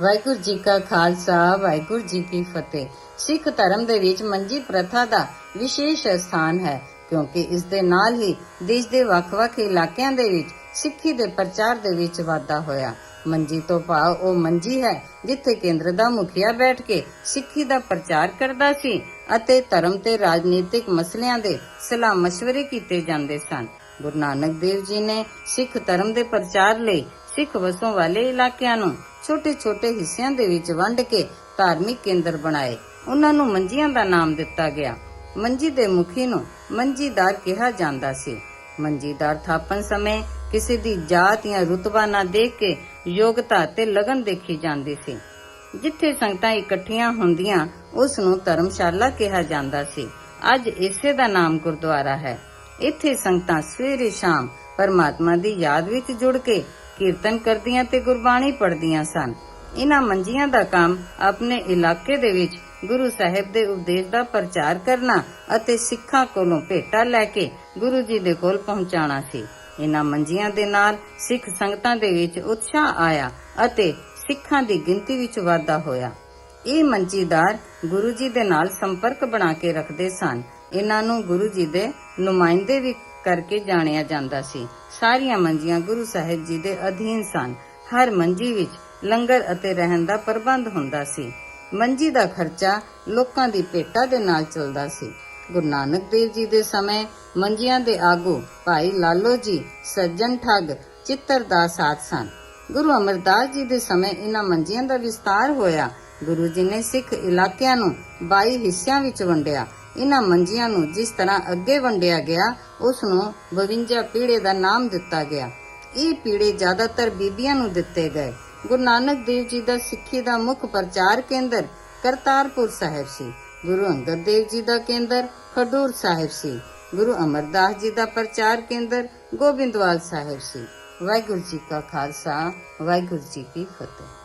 ਵਾਹਿਗੁਰੂ ਜੀ ਕਾ ਖਾਲਸਾ, ਵਾਹਿਗੁਰੂ ਜੀ ਕੀ ਫਤਿਹ। ਸਿੱਖ ਧਰਮ ਦੇ ਵਿੱਚ ਮੰਜੀ ਪ੍ਰਥਾ ਦਾ ਵਿਸ਼ੇਸ਼ ਸਥਾਨ ਹੈ, ਕਿਉਂਕਿ ਇਸ ਦੇ ਨਾਲ ਹੀ ਦੇਸ਼ ਦੇ ਵੱਖ-ਵੱਖ ਇਲਾਕਿਆਂ ਦੇ ਵਿੱਚ ਸਿੱਖੀ ਦੇ ਪ੍ਰਚਾਰ ਦੇ ਵਿੱਚ ਵਾਧਾ ਹੋਇਆ। ਮੰਜੀ ਤੋਂ ਭਾਵ ਉਹ ਮੰਜੀ ਹੈ, ਜਿੱਥੇ ਕੇਂਦਰ ਦਾ ਮੁਖੀਆ ਬੈਠ ਕੇ ਸਿੱਖੀ ਦਾ ਪ੍ਰਚਾਰ ਕਰਦਾ ਸੀ ਅਤੇ ਧਰਮ ਤੇ ਰਾਜਨੀਤਿਕ ਮਸਲਿਆਂ ਦੇ ਸਲਾਹ مشਵਰੇ ਕੀਤੇ ਜਾਂਦੇ ਸਨ। ਗੁਰੂ ਨਾਨਕ ਦੇਵ ਜੀ ਨੇ ਸਿੱਖ ਧਰਮ ਦੇ ਪ੍ਰਚਾਰ ਲਈ ਸਿੱਖ ਵਸੋਂ ਵਾਲੇ ਇਲਾਕਿਆਂ ਨੂੰ ਛੋਟੇ-ਛੋਟੇ ਹਿੱਸਿਆਂ ਦੇ ਵਿੱਚ ਵੰਡ ਕੇ ਧਾਰਮਿਕ ਕੇਂਦਰ ਬਣਾਏ। ਉਹਨਾਂ ਨੂੰ ਮੰਜੀਆਂ ਦਾ ਨਾਮ ਦਿੱਤਾ ਗਿਆ। ਮੰਜੀ ਦੇ ਮੁਖੀ ਨੂੰ ਮੰਜੀਦਾਰ ਕਿਹਾ ਜਾਂਦਾ ਸੀ। ਮੰਜੀਦਾਰ ਥਾਪਣ ਸਮੇਂ ਕਿਸੇ ਦੀ ਜਾਤ ਜਾਂ ਰੁਤਬਾ ਨਾ ਦੇਖ ਕੇ ਯੋਗਤਾ ਤੇ ਲਗਨ ਦੇਖੀ ਜਾਂਦੀ ਸੀ। ਜਿੱਥੇ ਸੰਗਤਾਂ ਇਕੱਠੀਆਂ ਹੁੰਦੀਆਂ, ਉਸ ਨੂੰ ਧਰਮਸ਼ਾਲਾ ਕਿਹਾ ਜਾਂਦਾ ਸੀ। ਅੱਜ ਇਸੇ ਦਾ ਨਾਮ ਗੁਰਦੁਆਰਾ ਹੈ। ਇੱਥੇ ਸੰਗਤਾਂ ਸਵੇਰੇ ਸ਼ਾਮ ਪਰਮਾਤਮਾ ਦੀ ਯਾਦ ਵਿੱਚ ਜੁੜ ਕੇ ਕੀਰਤਨ ਕਰਦੀਆਂ ਤੇ ਗੁਰਬਾਣੀ ਪੜ੍ਹਦੀਆਂ ਸਨ। ਇਹਨਾਂ ਮੰਜੀਆਂ ਦਾ ਕੰਮ ਆਪਣੇ ਇਲਾਕੇ ਦੇ ਵਿੱਚ ਗੁਰੂ ਸਾਹਿਬ ਦੇ ਉਪਦੇਸ਼ ਦਾ ਪ੍ਰਚਾਰ ਕਰਨਾ ਅਤੇ ਸਿੱਖਾਂ ਕੋਲੋਂ ਭੇਟਾ ਲੈ ਕੇ ਗੁਰੂ ਜੀ ਦੇ ਕੋਲ ਪਹੁੰਚਾਉਣਾ ਸੀ। ਇਹਨਾਂ ਮੰਜੀਆਂ ਦੇ ਨਾਲ ਸਿੱਖ ਸੰਗਤਾਂ ਦੇ ਵਿੱਚ ਉਤਸ਼ਾਹ ਆਇਆ ਅਤੇ ਸਿੱਖਾਂ ਦੀ ਗਿਣਤੀ ਵਿੱਚ ਵਾਧਾ ਹੋਇਆ। ਇਹ ਮੰਜੀਦਾਰ ਗੁਰੂ ਜੀ ਦੇ ਨਾਲ ਸੰਪਰਕ ਬਣਾ ਕੇ ਰੱਖਦੇ ਸਨ ਇਹਨਾਂ ਨੂੰ ਗੁਰੂ ਜੀ ਦੇ ਨੁਮਾਇੰਦੇ ਵੀ ਕਰਕੇ ਜਾਣਿਆ ਜਾਂਦਾ ਸੀ। ਸਾਰੀਆਂ ਮੰਜੀਆਂ ਗੁਰੂ ਸਾਹਿਬ ਜੀ ਦੇ ਅਧੀਨ ਸਨ। ਹਰ ਮੰਜੀ ਵਿੱਚ ਲੰਗਰ ਅਤੇ ਰਹਿਣ ਦਾ ਪ੍ਰਬੰਧ ਹੁੰਦਾ ਸੀ। ਮੰਜੀ ਦਾ ਖਰਚਾ ਲੋਕਾਂ ਦੀ ਭੇਟਾ ਦੇ ਨਾਲ ਚੱਲਦਾ ਸੀ। ਗੁਰੂ ਨਾਨਕ ਦੇਵ ਜੀ ਦੇ ਸਮੇਂ ਮੰਜੀਆਂ ਦੇ ਆਗੂ ਭਾਈ ਲਾਲੋ ਜੀ, ਸੱਜਣ ਠੱਗ, ਚਿੱਤਰ ਦਾ ਸਾਥ ਸਨ। ਗੁਰੂ ਅਮਰਦਾਸ ਜੀ ਦੇ ਸਮੇਂ ਇਹਨਾਂ ਮੰਜੀਆਂ ਦਾ ਵਿਸਤਾਰ ਹੋਇਆ। ਗੁਰੂ ਜੀ ਨੇ ਸਿੱਖ ਇਲਾਕਿਆਂ ਨੂੰ 22 ਹਿੱਸਿਆਂ ਵਿੱਚ ਵੰਡਿਆ। ਇਹਨਾਂ ਮੰਜੀਆਂ ਨੂੰ ਜਿਸ ਤਰ੍ਹਾਂ ਅੱਗੇ ਵੰਡਿਆ ਗਿਆ ਉਸ ਨੂੰ 52 ਪੀੜੇ ਦਾ ਨਾਮ ਦਿੱਤਾ ਗਿਆ। ਇਹ ਪੀੜੇ ਜ਼ਿਆਦਾਤਰ ਬੀਬੀਆਂ ਨੂੰ ਦਿੱਤੇ ਗਏ। ਗੁਰੂ ਨਾਨਕ ਦੇਵ ਜੀ ਦਾ ਸਿੱਖੀ ਦਾ ਮੁੱਖ ਪ੍ਰਚਾਰ ਕੇਂਦਰ ਕਰਤਾਰਪੁਰ ਸਾਹਿਬ ਸੀ। ਗੁਰੂ ਅੰਗਦ ਦੇਵ ਜੀ ਦਾ ਕੇਂਦਰ ਖਡੂਰ ਸਾਹਿਬ ਸੀ। ਗੁਰੂ ਅਮਰਦਾਸ ਜੀ ਦਾ ਪ੍ਰਚਾਰ ਕੇਂਦਰ ਗੋਬਿੰਦਵਾਲ ਸਾਹਿਬ ਸੀ। ਵਾਹਿਗੁਰੂ ਜੀ ਕਾ ਖਾਲਸਾ, ਵਾਹਿਗੁਰੂ ਜੀ ਕੀ ਫਤਿਹ।